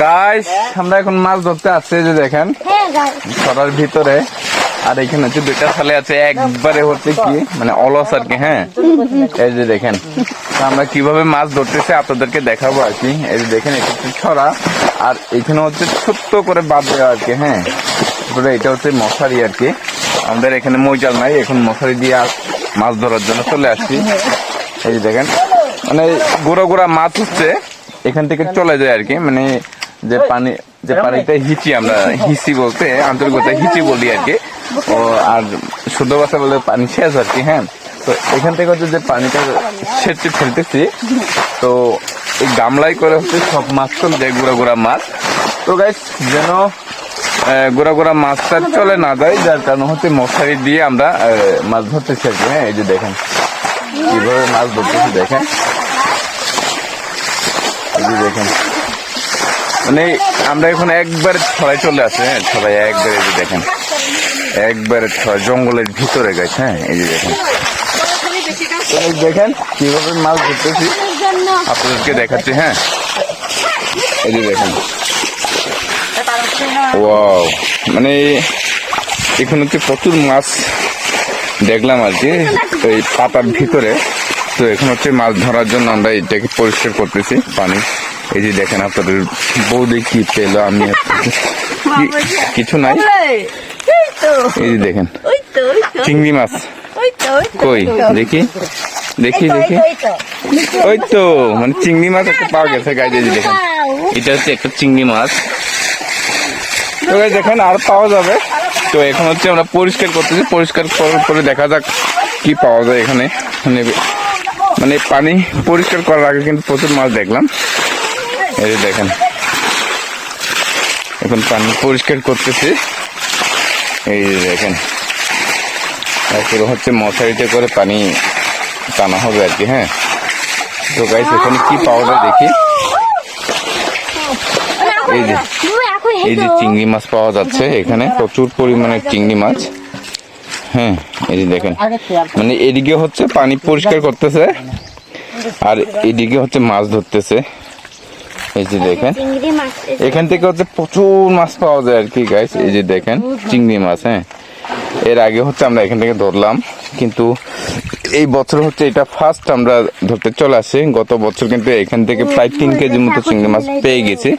Guys আমরা এখন মাছ ধরতে আসছে যে দেখেন। হ্যাঁ ছড়ার ভিতরে। আর এখানে হচ্ছে দুইটা থালে আছে একবারে হচ্ছে কি মানে অলস আর কি হ্যাঁ? এই যে দেখেন। আমরা কীভাবে মাছ ধরতেছি আপনাদেরকে দেখাবো আর কি। এই যে দেখেন এটা হচ্ছে ছড়া। আর এখানে হচ্ছে ছোট্ট করে বাদ দেওয়া আর কি হ্যাঁ? তারপরে এটা হচ্ছে মশারি আর কি। আমাদের এখানে মইজাল নাই এখন মশারি দিয়ে আস- মাছ ধরার জন্য চলে আসছি। এই যে দেখেন মানে গোড়া গোড়া মাছ হচ্ছে। এখান থেকে চলে যায় আর কি মানে যে পানি যে পানিতে হিচি আমরা হিচি বলতে। আন্তরিকতা হিচি বলি আর কি। ও আর শুদ্ধ ভাষা বলে পানি শেষ আর কি হ্যাঁ। তো এখান থেকে হচ্ছে যে পানিটা সেচে ফেলতেছি। তো এই গামলাই করে হচ্ছে সব মাছ চলে যায় গুড়া গুড়া মাছ। তো গাইস যেন গোড়া গোড়া মাছটা চলে না যায় যার কারণে হচ্ছে মশারি দিয়ে আমরা মাছ ধরতেছি আর কি হ্যাঁ এই যে দেখেন। কীভাবে মাছ ধরতেছি দেখেন। দেখেন। মানে আমরা এখন একবার ছড়াই চলে আসে হ্যাঁ ছড়াই একবার এই দেখেন। একবারে ছড়াই জঙ্গলের ভিতরে গেছে হ্যাঁ এই যে দেখেন। তো দেখেন কীভাবে মাছ ধরতেছি। আপনাদেরকে দেখাচ্ছি হ্যাঁ। এই যে দেখেন। মানে এখানে হচ্ছে প্রচুর মাছ দেখলাম আর কি, এই পাতার ভিতরে। তো এখন হচ্ছে মাছ ধরার জন্য আমরা এটাকে পরিষ্কার করতেছি পানি। এই যে দেখেন আপনাদের বৌদি কি পেল আমি কিছু নাই। এই যে দেখেন চিংড়ি মাছ। কই? দেখি দেখি দেখি। ওই তো মানে চিংড়ি মাছ একটা পাওয়া গেছে গাইতে যে দেখেন। এটা হচ্ছে একটা চিংড়ি মাছ। তো দেখেন আর পাওয়া যাবে। তো এখন হচ্ছে আমরা পরিষ্কার করতেছি পরিষ্কার করার পরে দেখা যাক কি পাওয়া যায় এখানে। মানে পানি পরিষ্কার করার আগে কিন্তু প্রচুর মাছ দেখলাম। এই যে দেখেন। এখন পানি পরিষ্কার করতেছি। এই যে দেখেন। তারপরে হচ্ছে মশারিতে করে পানি টানা হবে আর কি হ্যাঁ। তো গাইস এখানে কি পাওয়া দেখি? এই যে এই যে চিংড়ি মাছ পাওয়া যাচ্ছে এখানে। প্রচুর পরিমাণে চিংড়ি মাছ। হ্যাঁ এই দেখেন। মানে এদিকে হচ্ছে পানি পরিষ্কার করতেছে আর এদিকে হচ্ছে মাছ ধরতেছে। এই যে দেখেন। চিংড়ি মাছ এখান থেকে হচ্ছে প্রচুর মাছ পাওয়া যায় আর কি গাইস এই যে দেখেন চিংড়ি মাছ হ্যাঁ। এর আগে হচ্ছে আমরা এখান থেকে ধরলাম কিন্তু এই বছর হচ্ছে এটা ফার্স্ট আমরা ধরতে চলে আসি। গত বছর কিন্তু এখান থেকে প্রায় তিন কেজির মতো চিংড়ি মাছ পেয়ে গেছি।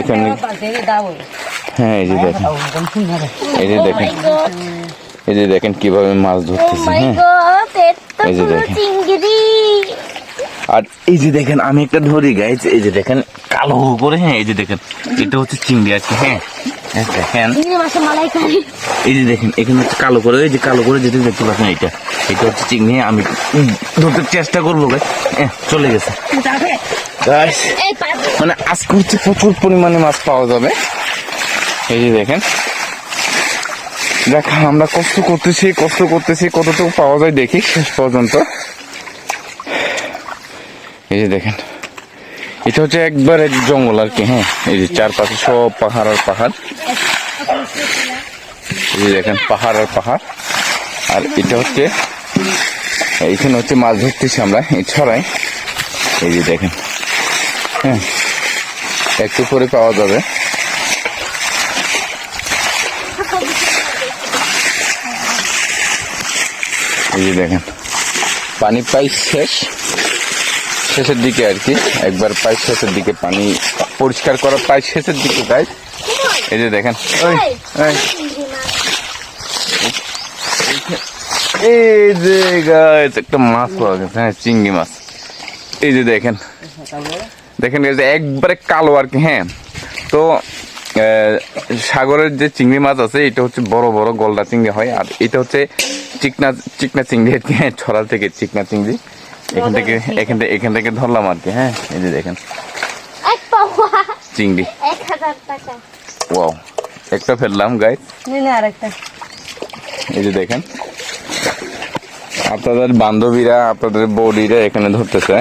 এখানে হ্যাঁ এই যে দেখেন। এই যে দেখেন। এই যে দেখেন কীভাবে মাছ ও ধরতেছে হ্যাঁ। এই যে দেখেন। চিংড়ি। আর এই যে দেখেন আমি একটা ধরি গাইজ এই যে দেখেন কালো করে হ্যাঁ এই যে দেখেন এটা হচ্ছে চিংড়ি আছে হ্যাঁ। দেখেন এই যে দেখেন এখানে হচ্ছে কালো করে এই যে কালো করে যেটা দেখতে পাচ্ছেন এটা এটা হচ্ছে চিংড়ি আমি ধরতে চেষ্টা করব গাইজ চলে গেছে। মানে আজকে হচ্ছে প্রচুর পরিমাণে মাছ পাওয়া যাবে। এই যে দেখেন দেখ, আমরা কষ্ট করতেছি কষ্ট করতেছি, কতটুকু পাওয়া যায় দেখি শেষ পর্যন্ত। এই যে দেখেন, এটা হচ্ছে একবার এক জঙ্গল আর কি হ্যাঁ? এই যে চারপাশে সব পাহাড় আর পাহাড়। এই যে দেখেন, পাহাড় আর পাহাড়। আর এটা হচ্ছে এইখানে হচ্ছে মাছ ধরতেছি আমরা, এই ছড়াই এই যে দেখেন হ্যাঁ? একটু করে পাওয়া যাবে। এই যে দেখেন। পানি প্রায় শেষ। শেষের দিকে আর কি। একবার প্রায় শেষের দিকে পানি পরিষ্কার করা প্রায় শেষের দিকে, তাই? এই যে দেখেন। এই যে গাছ একটা মাছ পাওয়া গেছে হ্যাঁ চিংড়ি মাছ। এই যে দেখেন। দেখেন যে একবারে কালো আর কি হ্যাঁ। তো সাগরের যে চিংড়ি মাছ আছে, এটা হচ্ছে বড় বড় গলদা চিংড়ি হয়, আর এটা হচ্ছে চিকনা চিকনা চিংড়ি আর কি হ্যাঁ ছড়া থেকে চিকনা চিংড়ি। এখান থেকে এখান থেকে এখান থেকে ধরলাম আর কি হ্যাঁ এই যে দেখেন। চিংড়ি। ওয়াও একটা ফেললাম গাইস এই যে দেখেন। আপনাদের বান্ধবীরা আপনাদের বৌদিরা এখানে ধরতেছে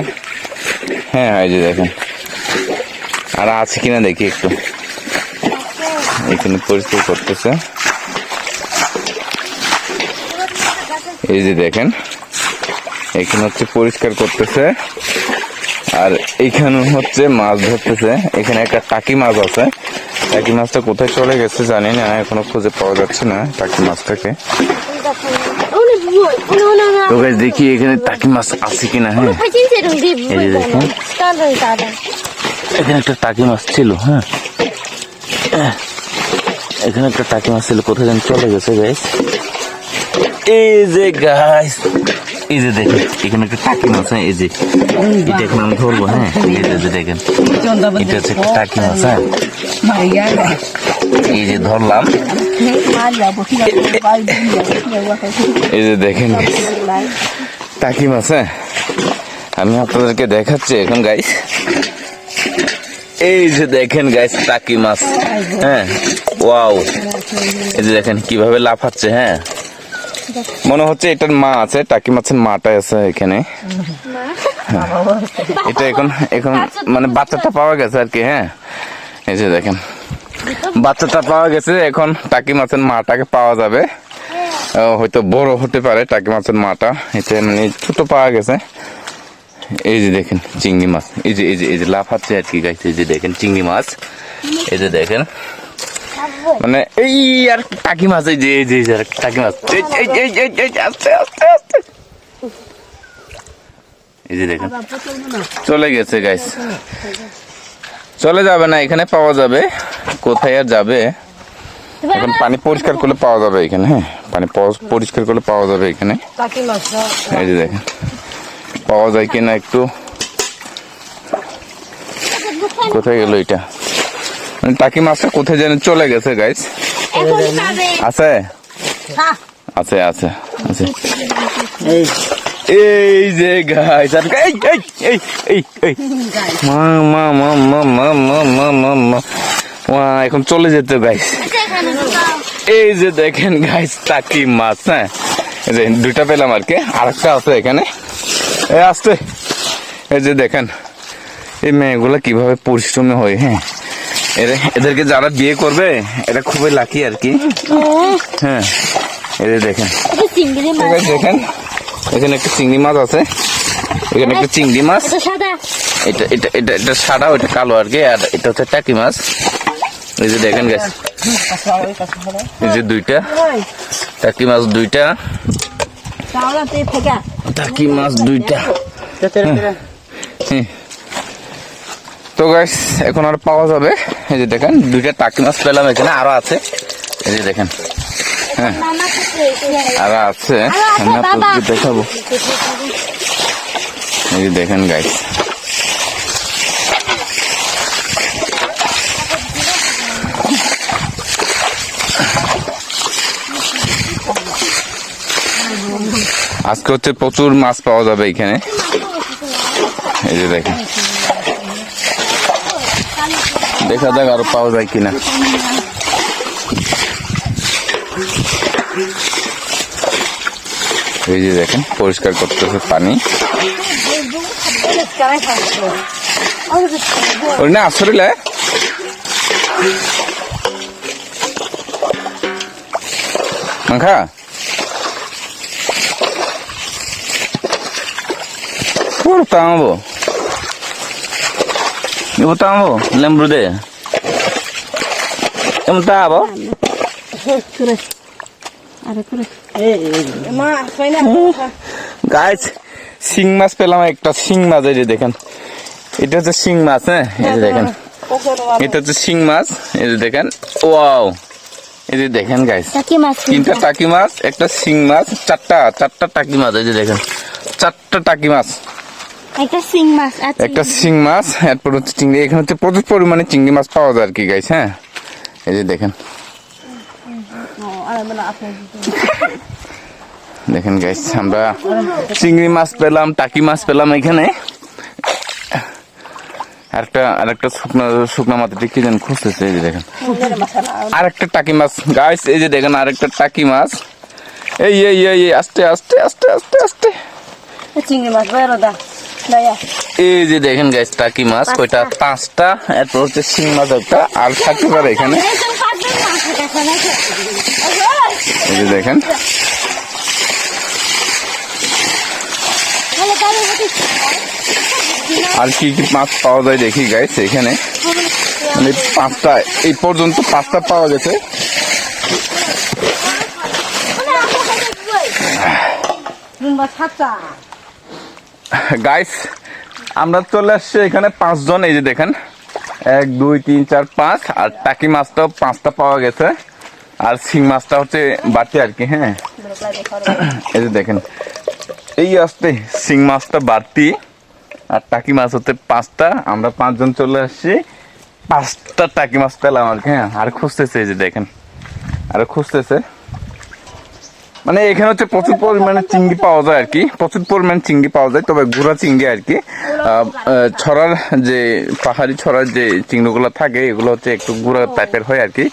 হ্যাঁ? এই যে দেখেন। আর আছে কিনা দেখি একটু। এখানে পরিষ্কার করতেছে। এই যে দেখেন, এখানে হচ্ছে পরিষ্কার করতেছে, আর এইখানে হচ্ছে মাছ ধরতেছে। এখানে একটা টাকি মাছ আছে। টাকি মাছটা কোথায় চলে গেছে জানি না, এখনও খুঁজে পাওয়া যাচ্ছে না টাকি মাছটাকে তো দেখি এখানে টাকি মাছ আছে কিনা হ্যাঁ? এই যে এখানে একটা টাকি মাছ ছিল হ্যাঁ? এখানে একটা টাকি মাছ ছিল, কোথায় যেন চলে গেছে গাইস এই যে গাইস এই যে দেখেন এখানে একটা টাকি মাছ হ্যাঁ এই যে এটা এখন আমি ধরবো হ্যাঁ? এই যে- দেখেন এটা হচ্ছে একটা টাকি মাছ হ্যাঁ? এই যে ধরলাম। এই যে দেখেন টাকি মাছ হ্যাঁ আমি আপনাদেরকে দেখাচ্ছি এখন গাইস এই যে দেখেন গাইস টাকি মাছ হ্যাঁ? ওয়াও এই যে দেখেন কীভাবে লাফাচ্ছে হ্যাঁ? মনে হচ্ছে এটার মা আছে, টাকি মাছের মাটা আছে এখানে। হ্যাঁ। এটা এখন এখন মানে বাচ্চাটা পাওয়া গেছে আর কি হ্যাঁ। এই যে দেখেন, বাচ্চাটা পাওয়া গেছে, এখন টাকি মাছের মাটাকে পাওয়া যাবে। হয়তো বড় হতে পারে টাকি মাছের মাটা, এটা মানে ছোট পাওয়া গেছে। এই যে দেখেন, চিংড়ি মাছ, এই যে এই যে এই যে লাফাচ্ছে আর কি, গাইছে, এই যে দেখেন, চিংড়ি মাছ। এই যে দেখেন মানে এই আর টাকি মাছ, এই যে যে টাকি মাছ। এই এই আস্তে আস্তে আস্তে। এই যে দেখেন। চলে গেছে গাইস চলে যাবে না, এখানে পাওয়া যাবে। কোথায় আর যাবে? এখন পানি পরিষ্কার করলে পাওয়া যাবে এখানে হ্যাঁ। পানি পরিষ্কার করলে পাওয়া যাবে এখানে। এই যে দেখেন। পাওয়া যায় কিনা একটু। কোথায় গেল এটা? টাকি মাছটা কোথায় যেন চলে গেছে গাইস আছে? আছে আছে আছে। এই। এই যে গাইস আর এই এই এই এই এই। মা মা মা মা মা মা মা মা মা। ওয়া এখন চলে যেতে গাইস এই যে দেখেন গাইস টাকি মাছ হ্যাঁ? এই যে দুইটা পেলাম আর কি। আরেকটা আছে এখানে। এই আসতে। এই যে দেখেন এই মেয়েগুলো কীভাবে পরিশ্রমী হয় হ্যাঁ? এদেরকে যারা বিয়ে করবে এটা খুবই লাকি আর কি। হ্যাঁ এই যে দেখেন। দেখেন এখানে একটা চিংড়ি মাছ আছে। এখানে একটা চিংড়ি মাছ। এটা সাদা। এটা এটা এটা সাদা ওইটা কালো আর কি আর এটা হচ্ছে টাকি মাছ। এই যে দেখেন গাছ এই যে দুইটা। টাকি মাছ দুইটা। টাকি মাছ দুইটা। হুম। তো গাইস এখন আর পাওয়া যাবে। এই যে দেখেন দুইটা টাকি মাছ পেলাম এখানে আরও আছে। এই যে দেখেন থেকে আরও আছে। আমি দেখাবো। এই যে দেখেন গাইস আজকে হচ্ছে প্রচুর মাছ পাওয়া যাবে এখানে। এই যে দেখেন। দেখা যাক আরও পাওয়া যায় কিনা। এই যে দেখেন, পরিষ্কার করতেছে পানি। ওই না আসলে মাখা? Puro করে মা কই না গাইস শিং মাছ পেলাম একটা শিং মাছ এই যে দেখেন এটা হচ্ছে শিং মাছ হ্যাঁ এই যে দেখেন এটা হচ্ছে শিং মাছ এই যে দেখেন ওয়াও এই যে দেখেন গাইস তিনটা টাকি মাছ একটা শিং মাছ চারটা চারটা টাকি মাছ এই যে দেখেন চারটা টাকি মাছ একটা সিং মাছ একটা শিং মাছ এরপর হচ্ছে চিংড়ি। এখানে হচ্ছে প্রচুর পরিমাণে চিংড়ি মাছ পাওয়া যায় আর কি গাইস হ্যাঁ? এই যে দেখেন। দেখেন গাইস আমরা চিংড়ি মাছ পেলাম টাকি মাছ পেলাম এখানে। আরেকটা আরেকটা শুকনো শুকনো মাথাতে কি যেন খুঁজতেছে এই যে দেখেন। আরেকটা টাকি মাছ গাইস এই যে দেখেন আরেকটা টাকি মাছ। এই এই এই আস্তে আস্তে আস্তে আস্তে আস্তে। চিংড়ি মাছ বেরো দা। দয়া এই যে দেখেন গাইস টাকি মাছ কয়টা? পাঁচটা। এরপর হচ্ছে শিং মাছ একটা আর থাকতে পারে এখানে। এই যে দেখেন। আর কি কি মাছ পাওয়া যায় দেখি গাইস এখানে। মানে পাঁচটা এই পর্যন্ত পাঁচটা পাওয়া গেছে। সাতটা। গাইস আমরা চলে আসছি এখানে পাঁচজন, এই যে দেখেন। এক, দুই, তিন, চার, পাঁচ। আর টাকি মাছটাও পাঁচটা পাওয়া গেছে। আর শিং মাছটা হচ্ছে বাটি আর কি হ্যাঁ। এই যে দেখেন। এই আসতে শিং মাছটা বাড়তি, আর টাকি মাছ হচ্ছে পাঁচটা। আমরা পাঁচজন চলে আসছি। পাঁচটা টাকি মাছ পেলাম আর কি হ্যাঁ। আর খুঁজতেছে এই যে দেখেন। আর খুঁজতেছে। মানে এখানে হচ্ছে প্রচুর পরিমাণে চিংড়ি পাওয়া যায় আর কি। প্রচুর পরিমাণে চিংড়ি পাওয়া যায়, তবে গুড়া চিংড়ি আর কি। ছড়ার যে, পাহাড়ি ছড়ার যে চিংড়িগুলো থাকে, এগুলো হচ্ছে একটু গুঁড়া টাইপের হয় আর কি।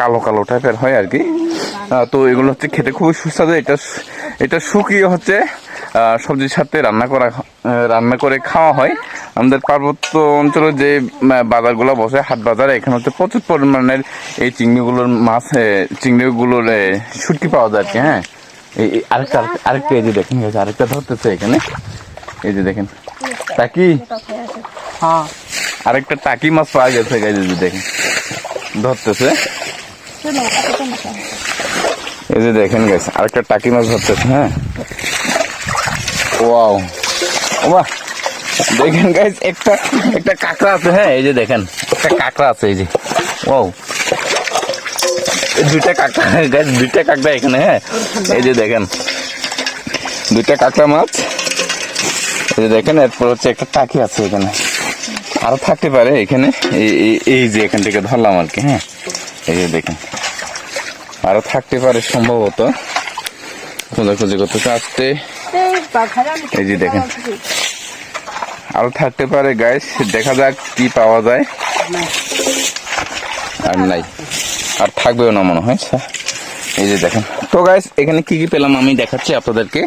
কালো কালো টাইপের হয় আর কি। তো এগুলো হচ্ছে খেতে খুবই সুস্বাদু। এটা এটা শুকিয়ে হচ্ছে সবজির সাথে রান্না করা রান্না করে খাওয়া হয়। আমাদের পার্বত্য অঞ্চলে যে বাজারগুলো বসে হাট বাজার এখানে হচ্ছে প্রচুর পরিমাণের এই চিংড়িগুলোর মাছ চিংড়িগুলোর শুটকি পাওয়া যায় আর কি হ্যাঁ? এই আরেকটা আরেকটা- এই যে দেখেন আরেকটা ধরতেছে এখানে। এই যে দেখেন। টাকি? হ্যাঁ। আরেকটা টাকি মাছ পাওয়া গেছে এই যে দেখেন। ধরতেছে। এই যে দেখেন গেছে আরেকটা টাকি মাছ ধরতেছে হ্যাঁ? ওয়াও ওমা। দেখেন গাইজ একটা একটা কাঁকড়া আছে হ্যাঁ এই যে দেখেন একটা কাঁকড়া আছে এই যে। ও দুইটা কাঁকড়া গাইজ দুইটা কাঁকড়া এখানে হ্যাঁ। এই যে দেখেন দুইটা কাঁকড়া মাছ। এই যে দেখেন এরপর হচ্ছে একটা টাকি আছে এখানে। আরও থাকতে পারে এখানে এই- যে এখান থেকে ধরলাম আর কি হ্যাঁ। এই যে দেখেন আরও থাকতে পারে সম্ভবত। খোঁজাখুঁজি করতে আসতে। এই যে দেখেন আরও থাকতে পারে গাইস দেখা যাক কি পাওয়া যায় আর নাই আর থাকবেও না মনে হয় আচ্ছা, এই যে দেখেন তো গাইস এখানে কি কি পেলাম আমি দেখাচ্ছি আপনাদেরকে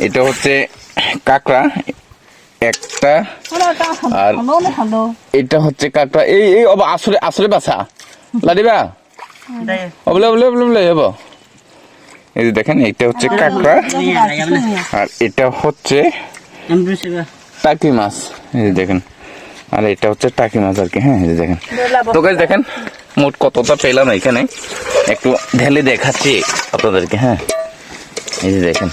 এটা হচ্ছে কাঁকড়া একটা আর এটা হচ্ছে কাঁকড়া এই এই অব আসলে আসলে বাসা লাডিবা অবলে অবলে অবলে অবলে হব এই যে দেখেন এটা হচ্ছে কাঁকড়া আর এটা হচ্ছে টাকি মাছ। এই যে দেখেন। আর এটা হচ্ছে টাকি মাছ আর কি হ্যাঁ এই যে দেখেন। তো গাছ দেখেন মোট কতটা পেলাম এখানে? একটু ঢেলে দেখাচ্ছি আপনাদেরকে হ্যাঁ। এই যে দেখেন।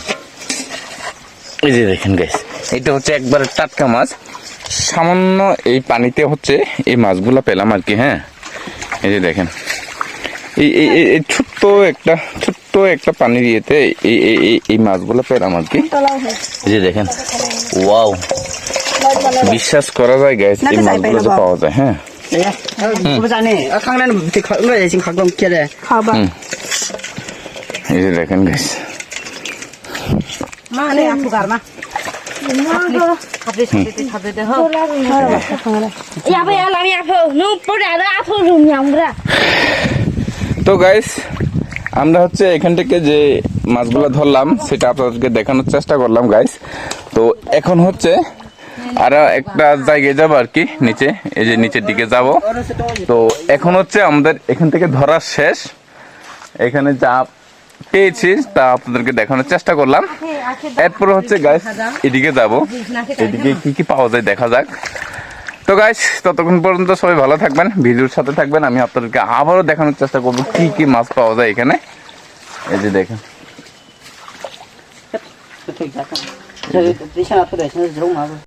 এই যে দেখেন গাইস এটা হচ্ছে একবারে টাটকা মাছ। সামান্য এই পানিতে হচ্ছে এই মাছগুলো পেলাম আর কি হ্যাঁ। এই যে দেখেন। এই এই এই- ছোট্ট একটা ছোট্ট একটা পানির ইয়েতে এই এই এই- এই মাছগুলো পেলাম আর কি। এই যে দেখেন। ওয়াও। বিশ্বাস করা যায় গাইস এই মাছগুলো যে পাওয়া যায় হ্যাঁ। তো গাইস আমরা। হচ্ছে এখান থেকে যে মাছগুলো ধরলাম সেটা আপনাদেরকে দেখানোর চেষ্টা করলাম গাইস তো এখন হচ্ছে আর একটা জায়গায় যাব আর কি, নিচে, এই যে নিচের দিকে যাব। তো এখন হচ্ছে আমাদের এখান থেকে ধরা শেষ। এখানে যা পেয়েছি তা আপনাদেরকে দেখানোর চেষ্টা করলাম। এরপর হচ্ছে গাইস এদিকে যাব। এদিকে কি কি পাওয়া যায় দেখা যাক। তো গাইস ততক্ষণ পর্যন্ত সবাই ভালো থাকবেন, ভিডিওর সাথে থাকবেন। আমি আপনাদেরকে আবারও দেখানোর চেষ্টা করব কি কি মাছ পাওয়া যায় এখানে। এই যে দেখেন। 저